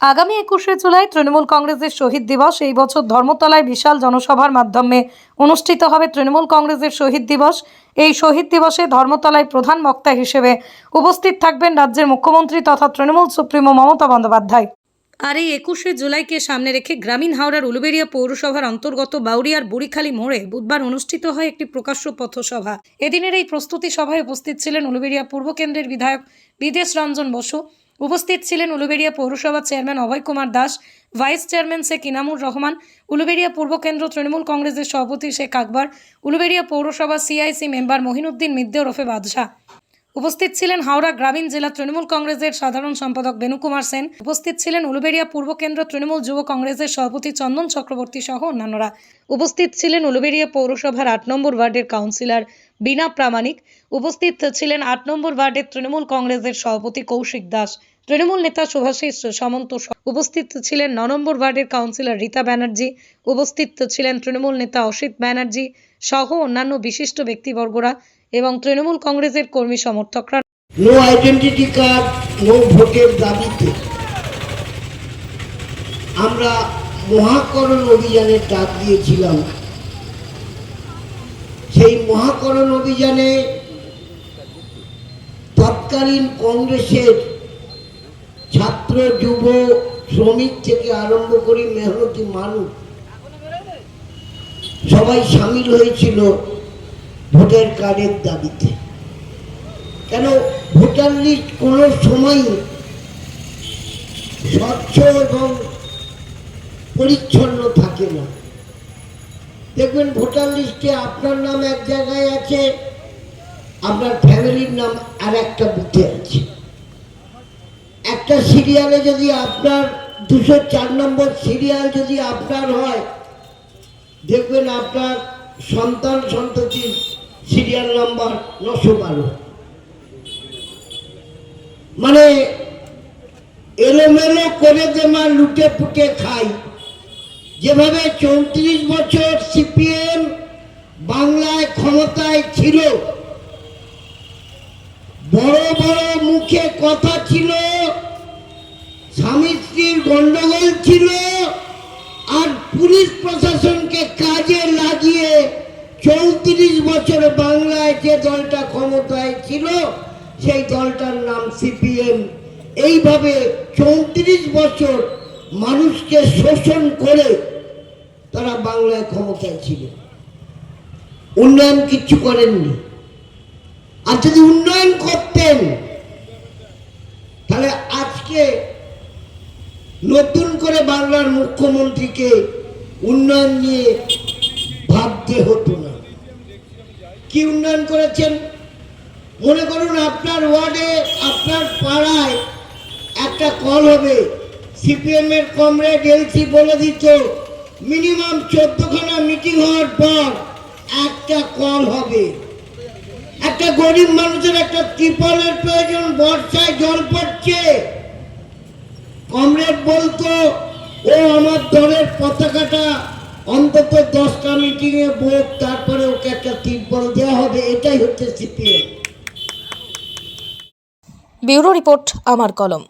আগামী একুশে জুলাই তৃণমূল কংগ্রেসের শহীদ দিবস। এই বছর ধর্মতলায় বিশাল জনসভার মাধ্যমে অনুষ্ঠিত হবে তৃণমূল কংগ্রেসের শহীদ দিবস। এই শহীদ দিবসে ধর্মতলায় প্রধান বক্তা হিসেবে উপস্থিত থাকবেন রাজ্যের মুখ্যমন্ত্রী তথা তৃণমূল সুপ্রিমো মমতা বন্দ্যোপাধ্যায়। আর এই একুশে জুলাইকে সামনে রেখে গ্রামীণ হাওড়ার উলুবেড়িয়া পৌরসভার অন্তর্গত বাউরিয়ার বুড়িখালী মোড়ে বুধবার অনুষ্ঠিত হয় একটি প্রকাশ্য পথসভা। এদিনের এই প্রস্তুতি সভায় উপস্থিত ছিলেন উলুবেড়িয়া পূর্ব কেন্দ্রের বিধায়ক বিদেশ রঞ্জন বসু উপস্থিত ছিলেন উলুবেড়িয়া পৌরসভার chairman Abhay Kumar Das, vice chairman Sheikh Inamur Rahman, Uluberia পূর্ব কেন্দ্র তৃণমূল কংগ্রেসের সভাপতি শেখ আকবর, উলুবেড়িয়া পৌরসভা সিআইসি মেম্বার মহিনুদ্দিন মিদ্দে ওরফে বাদশাহ। উপস্থিত ছিলেন হাওড়া গ্রামীণ জেলা তৃণমূল কংগ্রেসের সাধারণ সম্পাদক বেনুকুমার সেন। উপস্থিত ছিলেন উলুবেড়িয়া পূর্ব কেন্দ্র তৃণমূল যুব কংগ্রেসের সভাপতি চন্দন চক্রবর্তী সহ অন্যান্যরা। উপস্থিত ছিলেন উলুবেড়িয়া পৌরসভার আট নম্বর ওয়ার্ডের কাউন্সিলর বীণা প্রামাণিক উপস্থিত ছিলেন আট নম্বর ওয়ার্ডের তৃণমূল কংগ্রেসের সভাপতি কৌশিক দাস। তৃণমূল নেতা শুভাশিস সামন্ত উপস্থিত ছিলেন ন নম্বর ওয়ার্ডের কাউন্সিলর রীতা ব্যানার্জি। উপস্থিত ছিলেন তৃণমূল নেতা অসিত ব্যানার্জি সহ অন্যান্য বিশিষ্ট ব্যক্তিবর্গরা এবং তৃণমূল কংগ্রেসের কর্মী সমর্থকরা। নো আইডেন্টিটি কার্ড নো ভোটের দাবিতে। আমরা মহাকরণ অভিযানের ডাক দিয়েছিলাম। সেই মহাকরণ অভিযানে তৎকালীন কংগ্রেসের ছাত্র, যুব, শ্রমিক থেকে আরম্ভ করে মেহনতি মানুষ সবাই সামিল হয়েছিল ভোটার কার্ডের দাবিতে। কেন ভোটার লিস্ট কোনো সময় স্বচ্ছ এবং পরিচ্ছন্ন থাকে না। দেখবেন ভোটার লিস্টে আপনার নাম এক জায়গায় আছে, আপনার ফ্যামিলির নাম আর একটা বুথে আছে। একটা সিরিয়ালে যদি আপনার দুশো চার নম্বর সিরিয়াল যদি আপনার হয়, দেখবেন আপনার সন্তান সন্ততির সিরিয়াল নাম্বার নশো বারো। মানে এলোমেলো করে যে দেমা লুটে পুটে খাই যেভাবে চৌত্রিশ বছর সিপিএম বাংলায় ক্ষমতায় ছিল, বড় বড় মুখে কথা ছিল, স্বামী স্ত্রীর গন্ডগোল ছিল, আর পুলিশ প্রশাসনকে কাজে লাগিয়ে চৌত্রিশ বছর বাংলায় যে দলটা ক্ষমতায় ছিল, সেই দলটার নাম সিপিএম। এইভাবে চৌত্রিশ বছর মানুষকে শোষণ করে তারা বাংলায় ক্ষমতায় ছিল উন্নয়ন কিচ্ছু করেননি। আর যদি উন্নয়ন করতেন, তাহলে আজকে নতুন করে বাংলার মুখ্যমন্ত্রীকে উন্নয়ন নিয়ে ভাবতে হতো না। কি উন্নয়ন করেছেন? মনে করুন আপনার ওয়ার্ডে, আপনার পাড়ায় একটা কল হবে। সিপিএম এর কমরেড এলসি বলে দিত মিনিমাম চোদ্দখানা মিটিং হওয়ার পর একটা কল হবে। একটা গরিব মানুষের একটা ত্রিপলের প্রয়োজন, বর্ষায় জল পড়ছে। কমরেড বলতো, ও আমার দলের পতাকাটা অন্তত দশটা মিটিংয়ে বোক, তারপরে ওকে একটা ত্রিপল দেওয়া হবে। এটাই হচ্ছে সিপিএম। ব্যুরো রিপোর্ট, আমার কলম।